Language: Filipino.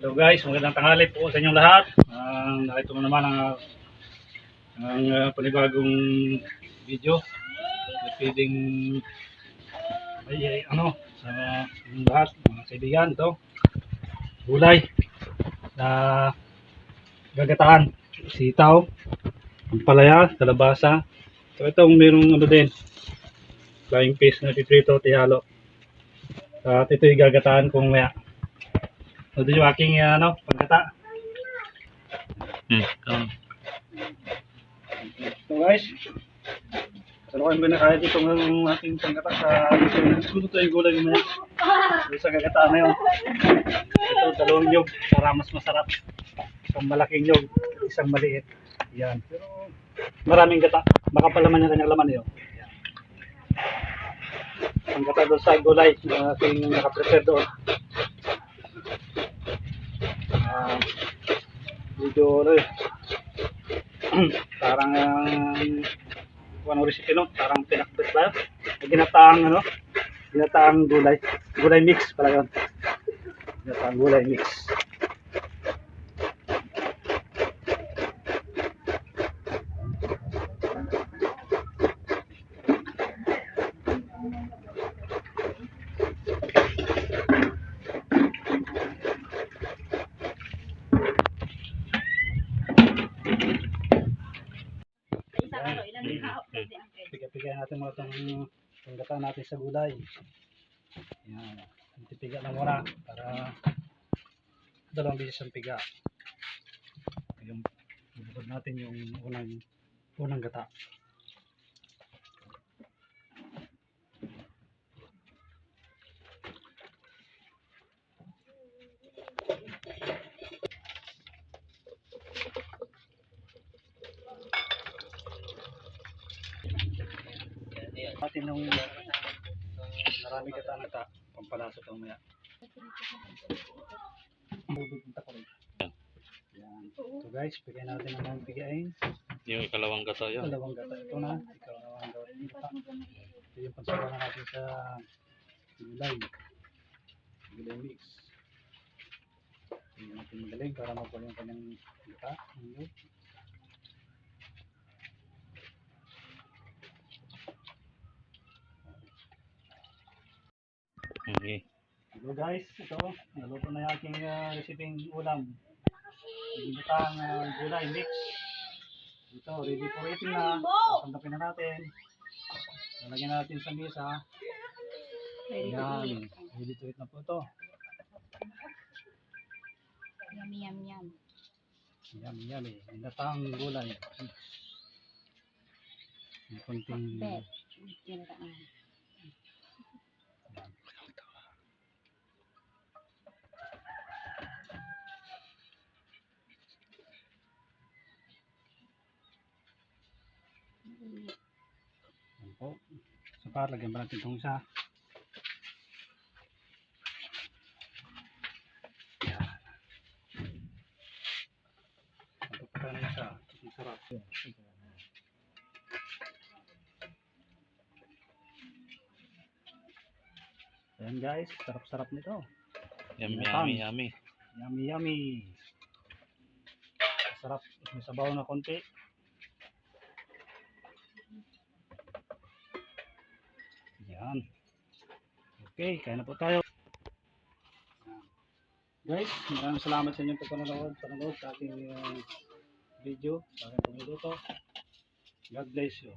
Hello guys, magandang tanghali po sa inyong lahat. Uh, nakita mo naman ang, ang uh, panibagong video. Feeding ay, ay, ano, sa inyong lahat, mga kaibigan, ito. Gulay na gagataan, sitaw, palaya, kalabasa. So itong mayroong ano din, flying fish na piprito, tihalo. At ito yung gagataan kong maya. So, ito yung aking uh, ano, pagkata. Hmm. Um, So guys, salukan ko na kaya dito ng aking pagkata sa gusto to yung gulay mo yan. Yung sa gagataan na yun. Ito, dalawang nyog para mas masarap. Isang malaking nyog, isang maliit. Yan. Pero maraming gata. Baka palaman yung kanyang laman yun. Yan. Ang gata doon sa gulay na aking nakaprepare doon. Medyo ano eh, parang um, ano recipe no? Parang pinakbet ba? Ginataang ano? Ginataang gulay. Gulay mix pala yun. Ginataang gulay mix. Piga-piga natin mga itong panggata natin sa gulay. Yan. Piga na muna para dalawang bisis ang piga. Yung natin yung unang unang gata. Natin nung marami gata na ta, pampalasa itong maya. Yan. So guys, bigyan natin ng mga pigain. yung ikalawang gata yun. Dalawang gata ito na. Ang gawin gata. Ito yung pansabahan natin sa gulay. Gulay mix. Tingnan natin magaling para makuha yung kanyang gata. Ano? Okay. Hello guys, ito, naluto na yung aking uh, resiping ulam. Ginatang uh, gulay mix. Ito, ready for eating na. Sasandapin na natin. Lalagyan natin sa mesa. Yan, ready to eat na po ito. Yum, yum, yum. Yummy, yummy. Ginatang gulay. May konting... Bet. Yan ka nga. Yan po. So, para lagyan ba natin itong isa? Pa na. Ang sarap. Ayan guys, sarap-sarap nito. Yummy, yummy, yummy. Yummy, yummy. Sarap. May sabaw na konti. Yan. Okay, kaya na po tayo. Guys, maraming salamat sa inyong pagpanonood, panonood sa aking uh, video, sa aking pagluto. God bless you.